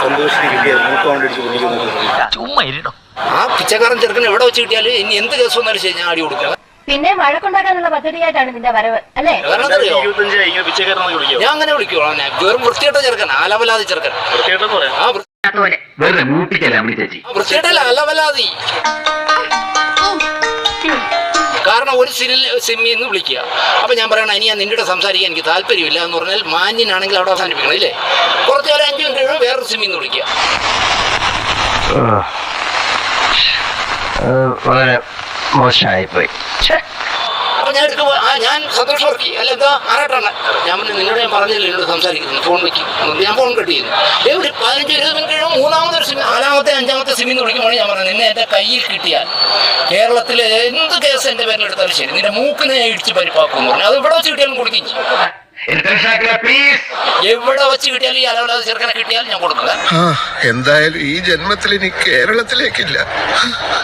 സന്തോഷിന് കിട്ടിയ മൂക്ക് കൊണ്ടടിച്ച് ചുമ്മാ ഇരിടോ ആ പിച്ചക്കാരൻ ചെറുക്കൻ എവിടെ വെച്ച് കിട്ടിയാലും ഇനി എന്ത് കേസ് വന്നാലും ശരി ഞാൻ അടി കൊടുക്കാം. പിന്നെ വഴക്കുണ്ടാക്കാനുള്ള പദ്ധതിയായിട്ടാണ് നിന്റെ വരവ് അല്ലേ? ഞാൻ അങ്ങനെ വിളിക്കുവോ? അവനെ വെറും വൃത്തികെട്ട ചെറുക്കൻ അലവലാതി ചെറുക്കൻ. വൃത്തിയായിട്ടെന്ന് പറയാം. ആ വൃ- വെറുതെ മൂപ്പിക്കല്ല അമ്മി ചേച്ചി? ആ വൃത്തികെട്ടല്ല അലവലാതി. കാരണം ഒരു സിനിൽ സിമ്മി എന്ന് വിളിക്കുക. അപ്പം ഞാൻ പറയണം ഇനി ഞാൻ നിന്റെ സംസാരിക്കാൻ എനിക്ക് താല്പര്യമില്ല എന്ന് പറഞ്ഞാൽ മാന്യനാണെങ്കിൽ അവിടെ അവസാനിപ്പിക്കണം ഇല്ലേ കുറച്ച് നേരം അഞ്ച് മിനിറ്റ് കഴിയുമ്പോൾ വേറൊരു സിമ്മി എന്ന് വിളിക്കുക. വളരെ മോശമായിപ്പോയി. അപ്പൊ ഞാൻ എടുക്കുമ്പോ ആ ഞാൻ സന്തോഷം വർക്കി അല്ല എന്താ ആരാട്ടാണ്? ഞാൻ പിന്നെ നിന്നോട് ഞാൻ പറഞ്ഞില്ല എന്നോട് സംസാരിക്കുന്നു. ഫോൺ വെക്കും. ഞാൻ ഫോൺ കട്ട് ചെയ്യുന്നു ഒരു പതിനഞ്ച് ഇരുപത് മിനിറ്റ് കഴിയുമ്പോൾ മൂന്നാമത്തെ സിം നാലാമത്തെ അഞ്ചാമത്തെ സിമ്മിൽ നിന്ന് വിളിക്കുമ്പോൾ ഞാൻ പറഞ്ഞു നിന്നെ എന്റെ കയ്യിൽ കിട്ടിയാൽ കേരളത്തിലെ എന്ത് കേസ് എന്റെ പേരിൽ എടുത്താലും ശരി നിന്റെ മൂക്കിനെ ഇടിച്ച് പരിപ്പാക്കും എന്ന് പറഞ്ഞു. അത് ഇവിടെ വെച്ച് കിട്ടിയാലും കൊടുക്കും. എവിടെ വെച്ച് കിട്ടിയാലും ഈ അലവലാതെ ചെറുക്കനെ കിട്ടിയാലും ഞാൻ കൊടുക്കില്ല. എന്തായാലും ഈ ജന്മത്തിൽ ഇനി കേരളത്തിലേക്കില്ല.